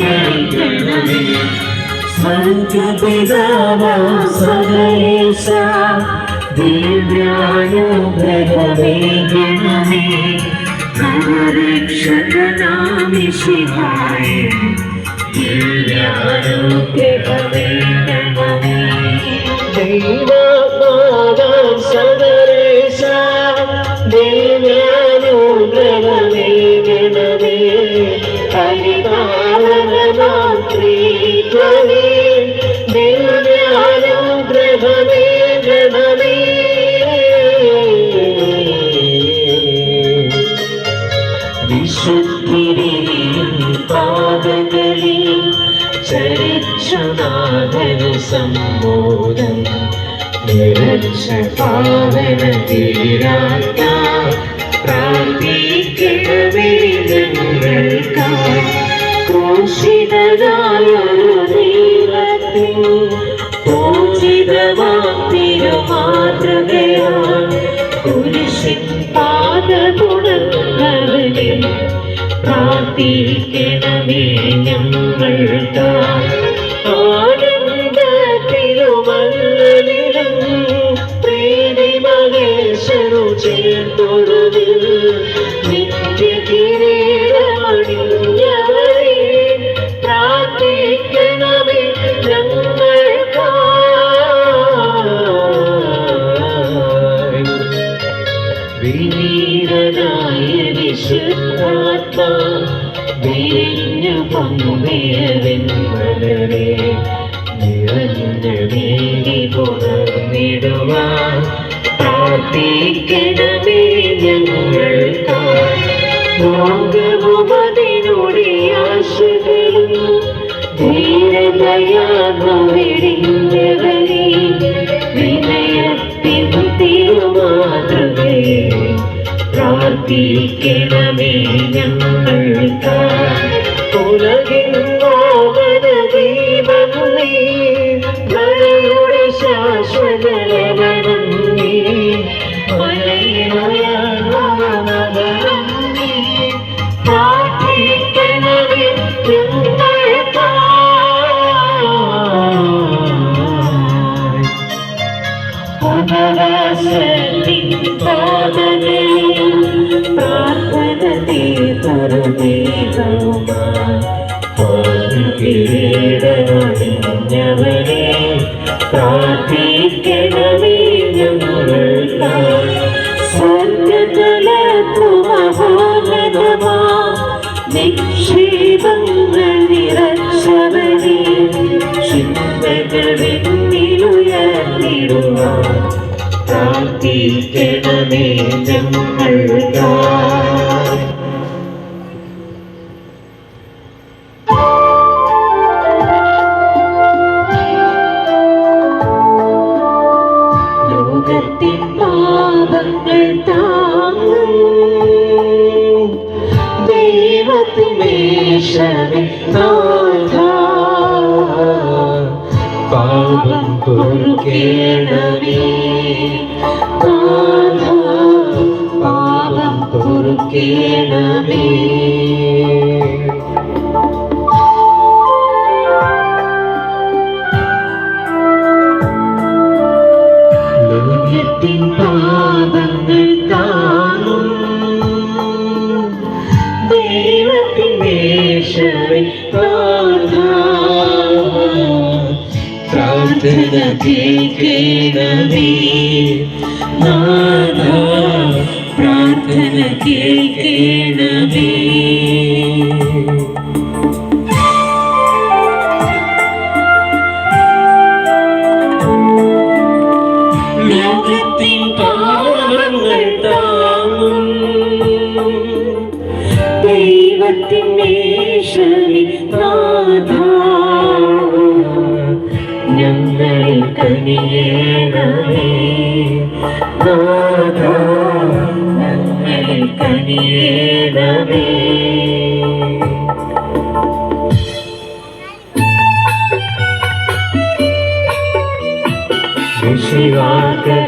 கைகணமே ஸ்வர்கபிதாவா சகலேஷா दिव्याय भगवे गणमे भवरक्षकनामि शिवाय दिव्यायोग्य भवे गणमे दैवात्मानं सदरेशा देव പ്രീതനേ ദിവ്യാനുഗ്രഹമേ ഗണമേ വിശുദ്ധിരിയും പാദങ്ങളിൽ ചരിച്ചുനാഥനു സമ്മോദം നിറച്ച പാവന തീരാത്ത പ്രാർത്ഥിക്കണമേ ഞങ്ങൾക്കായി ക്രൂശിതനായൊരു പ്രാർത്ഥിക്കണമേ ഞങ്ങൾക്കായി ആനന്ദത്തിലുമല്ലിലും പ്രീതി മഹേശ്വരു ചേർത്തൊടുവിൽ നിത്യ വിരിഞ്ഞു പൊങ്ങിയ വെൺമലരെ നിറഞ്ഞ വേണ്ടി പുണർന്നിടുവാൻ പ്രാർത്ഥിക്കണമേ ഞങ്ങൾക്കായി ആശകളും ധീരതയാർന്നവരിഞ്ഞവരെ തീർന്നവരെ പ്രാർത്ഥിക്കണമേ ഞങ്ങൾക്കായി സ്വർഗതലത്തു മഹോന്നതമാ നിക്ഷേപങ്ങൾ നിറച്ചവനെ ചിന്തകൾ വെണ്ണിലുയർന്നിടുവാൻ പ്രാർത്ഥിക്കണമേ ഞങ്ങൾക്കായി ദൈവത്തിനേശമേ നാഥാ പാപം പൊറുക്കേണമേ നാഥാ പാപം പൊറുക്കേണമേ കേൾക്കണമേ. നാഥാ പ്രാർത്ഥന കേൾക്കണമേ. ലോകത്തിൻ പാവങ്ങൾ താങ്ങും. ദൈവത്തിൻ ദേശമേ നാഥാ ഞങ്ങളിൽ കനിയേണമേ നാഥാ ഞങ്ങളിൽ കനിയേണമേ വിശിവാകത്താവേ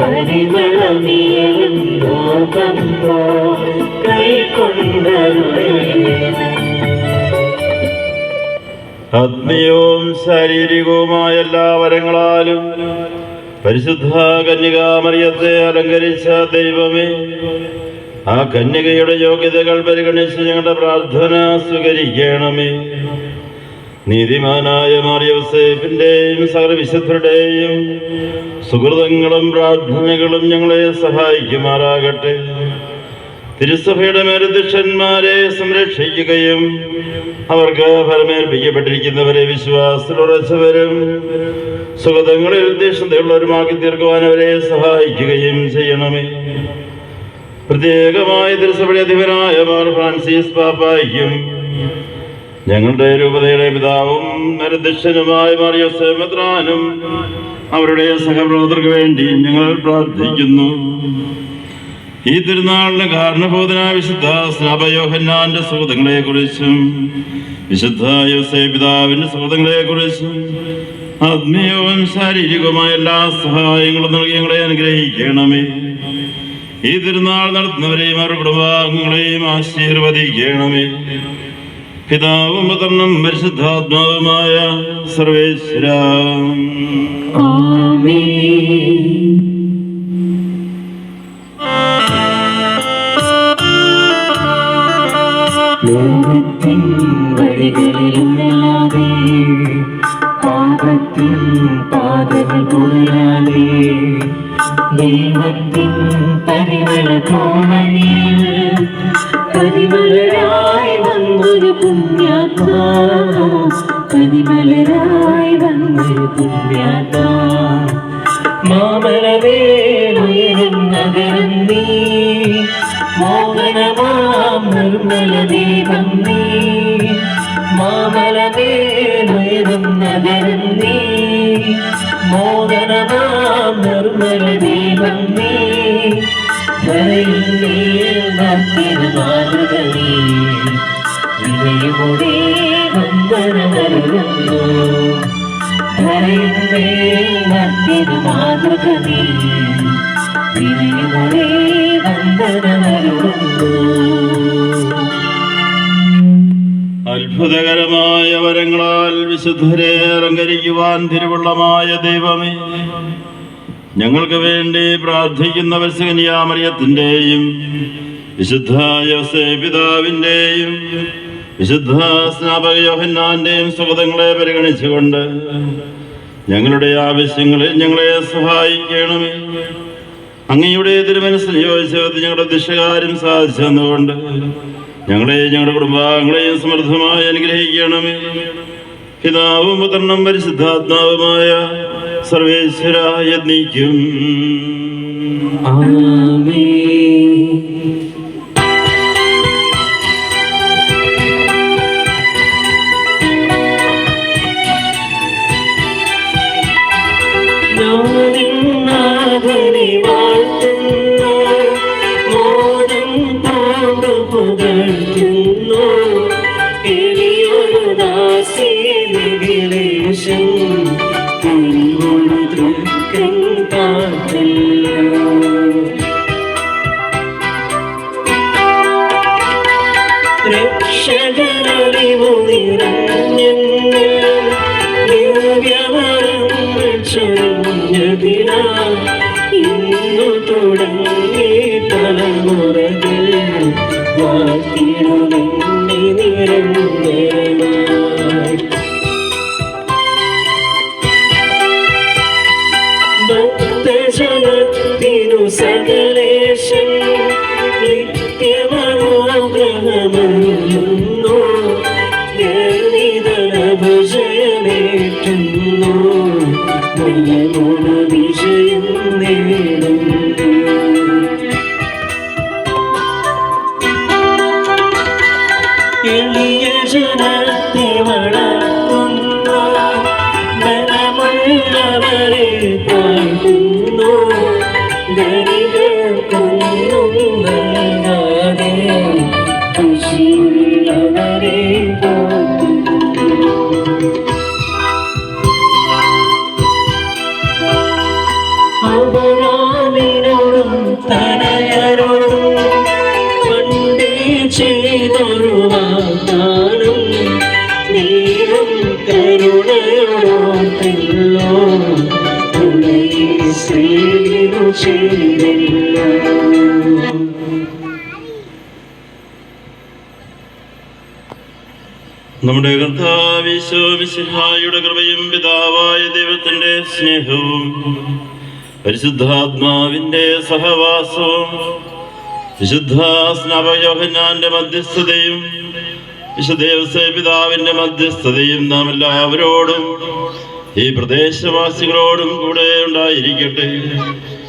പരിമളമിയലും കൈക്കൊണ്ടേ ആത്മീയവും ശാരീരികവുമായ എല്ലാ വരങ്ങളാലും പരിശുദ്ധ കന്യകാമറിയത്തെ അലങ്കരിച്ച ദൈവമേ ആ കന്യകയുടെ യോഗ്യതകൾ പരിഗണിച്ച് ഞങ്ങളുടെ പ്രാർത്ഥന സ്വീകരിക്കണമേ. നീതിമാനായ മാറിയോസേഫിന്റെയും സകല വിശുദ്ധരുടെയും സുഹൃതങ്ങളും പ്രാർത്ഥനകളും ഞങ്ങളെ സഹായിക്കുമാറാകട്ടെ. തിരുസഭയുടെ മേലധ്യക്ഷന്മാരെ സംരക്ഷിക്കുകയും അവർക്ക് ഫലമേൽപ്പിക്കപ്പെട്ടിരിക്കുന്നവരെ വിശ്വാസത്തിലുറച്ചവരും സുഗതങ്ങളിൽ തീക്ഷ്ണതയുള്ളവരുമാക്കി തീർക്കുവാൻ അവരെ സഹായിക്കുകയും ചെയ്യണമേ. പ്രത്യേകമായി തിരുസഭയുടെ അധിപനായ മാർ ഫ്രാൻസിസ് പാപ്പായിക്കും ഞങ്ങളുടെ രൂപതയുടെ പിതാവും നരദക്ഷനുമായ മാറിയ സേവദ്രാനും അവരുടെ സഹപ്രവർത്തകർക്ക് വേണ്ടി ഞങ്ങൾ പ്രാർത്ഥിക്കുന്നു. ഈ തിരുനാളിന് കാരണബോധന വിശുദ്ധ സ്നാപയോഹന്നാന്റെ സുഹൃത്തുക്കളെ കുറിച്ചും വിശുദ്ധ യോസേ പിതാവിന്റെ സുഹൃത്തുക്കളെ കുറിച്ചും ആത്മീയവും ശാരീരികവുമായ എല്ലാ സഹായങ്ങളും നൽകി ഞങ്ങളെ അനുഗ്രഹിക്കണമേ. ഈ തിരുനാൾ നടത്തുന്നവരെയും അവരുടെ കുടുംബാംഗങ്ങളെയും ആശീർവദിക്കണമേ. പിതാവും പുത്രനും പരിശുദ്ധാത്മാവുമായ സർവേശ്വര. ലോകത്തിൻ വഴികളിലുള്ളാതെ പാപത്തിൻ പരിമള വന്നൊരു പുണ്യാത്മാ പരിമളരായി വന്നൊരു പുണ്യാത്മാ മാമലവേലുയരും നഗരം നീ. മോഹനമാം നിർമ്മല ദീപം നീ. മാമലവേലുയരും നഗരം നീ. മോഹനമാം നിർമ്മല ദീപം നീ. അത്ഭുതകരമായ വരങ്ങളാൽ വിശുദ്ധരെ അലങ്കരിക്കുവാൻ തിരുവള്ളമായ ദൈവമേ. ഞങ്ങൾക്ക് വേണ്ടി പ്രാർത്ഥിക്കുന്ന വത്സകന്യാമറിയത്തിന്റെയും വിശുദ്ധായ യോസേ പിതാവിന്റെയും വിശുദ്ധ സ്നാപക യോഹന്നാന്റെയും സുഗതങ്ങളെ പരിഗണിച്ചുകൊണ്ട് ഞങ്ങളുടെ ആവശ്യങ്ങളിൽ ഞങ്ങളെ സഹായിക്കണമേ. അങ്ങയുടെ തിരുമനസ്സിന് യോജിച്ചത് ഞങ്ങളുടെ ദിശകാര്യം സാധിച്ചു തന്നുകൊണ്ട് ഞങ്ങളെ ഞങ്ങളുടെ കുടുംബാംഗങ്ങളെയും സമൃദ്ധമായി അനുഗ്രഹിക്കണമേ. പിതാവും പുത്രനും പരിശുദ്ധാത്മാവുമായ സർവേശ്വരായ നീക്കും ആമേൻ. Shri ಕೇಳಿ നമ്മുടെ കർത്താവിശ്വമിസിഹായുടെ കൃപയും പിതാവായ ദൈവത്തിന്റെ സ്നേഹവും പരിശുദ്ധാത്മാവിന്റെ സഹവാസവും വിശുദ്ധ സ്നാപയോഹന്നാന്റെ മധ്യസ്ഥതയും വിശുദ്ധേവസ പിതാവിന്റെ മധ്യസ്ഥതയും നാം എല്ലാവരോടും ഈ പ്രദേശവാസികളോടും കൂടെ ഉണ്ടായിരിക്കട്ടെ.